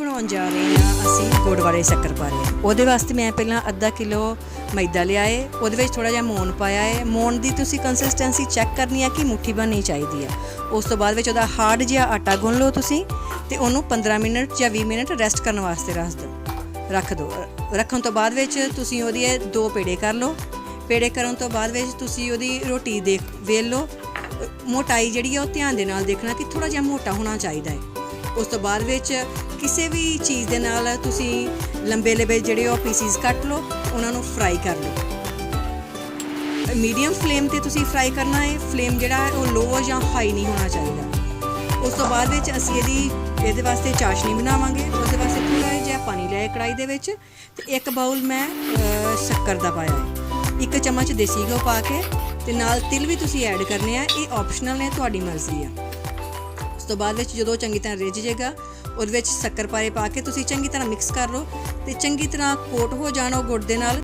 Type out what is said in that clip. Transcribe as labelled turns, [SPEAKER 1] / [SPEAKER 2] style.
[SPEAKER 1] ਬਣਾਉਣ ਜਾ ਰਹੇ ਹਾਂ ਅਸੀਂ ਗੁੜ ਵਾਲੇ ਸ਼ੱਕਰਪਾਰੇ ਉਹਦੇ ਵਾਸਤੇ ਮੈਂ ਪਹਿਲਾਂ ਅੱਧਾ ਕਿਲੋ ਮੈਦਾ ਲਿਆ ਏ ਉਹਦੇ ਵਿੱਚ ਥੋੜਾ ਜਿਹਾ ਮੋਨ ਪਾਇਆ ਏ ਮੋਨ ਦੀ ਤੁਸੀਂ ਕੰਸਿਸਟੈਂਸੀ ਚੈੱਕ ਕਰਨੀ ਆ ਕਿ ਮੁੱਠੀ ਬਣਨੀ ਚਾਹੀਦੀ ਆ ਉਸ ਤੋਂ ਬਾਅਦ ਵਿੱਚ ਉਹਦਾ ਹਾਰਡ ਜਿਹਾ ਆਟਾ ਗੁੰਨ ਲਓ ਤੁਸੀਂ ਤੇ ਉਹਨੂੰ 15 ਮਿੰਟ ਜਾਂ 20 ਮਿੰਟ ਰੈਸਟ ਕਰਨ ਵਾਸਤੇ ਰੱਖ ਦਿਓ ਰੱਖ ਦਿਓ। ਰੱਖਣ ਤੋਂ ਬਾਅਦ ਵਿੱਚ ਤੁਸੀਂ ਉਹਦੀ ਦੋ ਪੇੜੇ ਕਰ ਲਓ। ਪੇੜੇ ਕਰਨ ਤੋਂ ਬਾਅਦ ਵਿੱਚ ਤੁਸੀਂ ਉਹਦੀ ਰੋਟੀ ਦੇਖ ਵੇਲ ਲਓ। ਮੋਟਾਈ ਜਿਹੜੀ ਆ ਉਹ ਧਿਆਨ ਦੇ ਨਾਲ ਦੇਖਣਾ ਕਿ ਥੋੜਾ ਜਿਹਾ ਮੋਟਾ ਹੋਣਾ ਚਾਹੀਦਾ ਹੈ। ਉਸ ਤੋਂ ਬਾਅਦ ਵਿੱਚ ਕਿਸੇ ਵੀ ਚੀਜ਼ ਦੇ ਨਾਲ ਤੁਸੀਂ ਲੰਬੇ ਲੰਬੇ ਜਿਹੜੇ ਉਹ ਪੀਸਿਸ ਕੱਟ ਲਓ, ਉਹਨਾਂ ਨੂੰ ਫਰਾਈ ਕਰ ਲਓ। ਮੀਡੀਅਮ ਫਲੇਮ ਤੇ ਤੁਸੀਂ ਫਰਾਈ ਕਰਨਾ ਹੈ ਫਲੇਮ ਜਿਹੜਾ ਹੈ ਉਹ ਲੋ ਜਾਂ ਹਾਈ ਨਹੀਂ ਹੋਣਾ ਚਾਹੀਦਾ। ਉਸ ਤੋਂ ਬਾਅਦ ਵਿੱਚ ਅਸੀਂ ਇਹਦੀ, ਇਹਦੇ ਵਾਸਤੇ ਚਾਸ਼ਨੀ ਬਣਾਵਾਂਗੇ, ਉਹਦੇ ਵਾਸਤੇ ਥੋੜਾ ਜਿਹਾ ਪਾਣੀ ਲਿਆ ਕੜਾਈ ਦੇ ਵਿੱਚ ਤੇ ਇੱਕ ਬਾਉਲ ਮੈਂ ਸ਼ੱਕਰ ਦਾ ਪਾਇਆ ਹੈ। ਇੱਕ ਚਮਚ ਦੇਸੀ ਘਿਓ ਪਾ ਕੇ ਤੇ ਨਾਲ ਤਿਲ ਵੀ ਤੁਸੀਂ ਐਡ ਕਰਨੇ ਆ, ਇਹ ਆਪਸ਼ਨਲ ਨੇ, ਤੁਹਾਡੀ ਮਰਜ਼ੀ ਆ। ਤੋਂ ਬਾਅਦ ਵਿੱਚ ਜਦੋਂ ਚੰਗੀ ਤਰ੍ਹਾਂ ਰਿੱਝ ਜਾਏਗਾ, ਉਹਦੇ ਵਿੱਚ ਸ਼ੱਕਰਪਾਰੇ ਪਾ ਕੇ ਤੁਸੀਂ ਚੰਗੀ ਤਰ੍ਹਾਂ ਮਿਕਸ ਕਰ ਲਓ ਤੇ ਚੰਗੀ ਤਰ੍ਹਾਂ ਕੋਟ ਹੋ ਜਾਣ ਉਹ ਗੁੜ ਦੇ ਨਾਲ।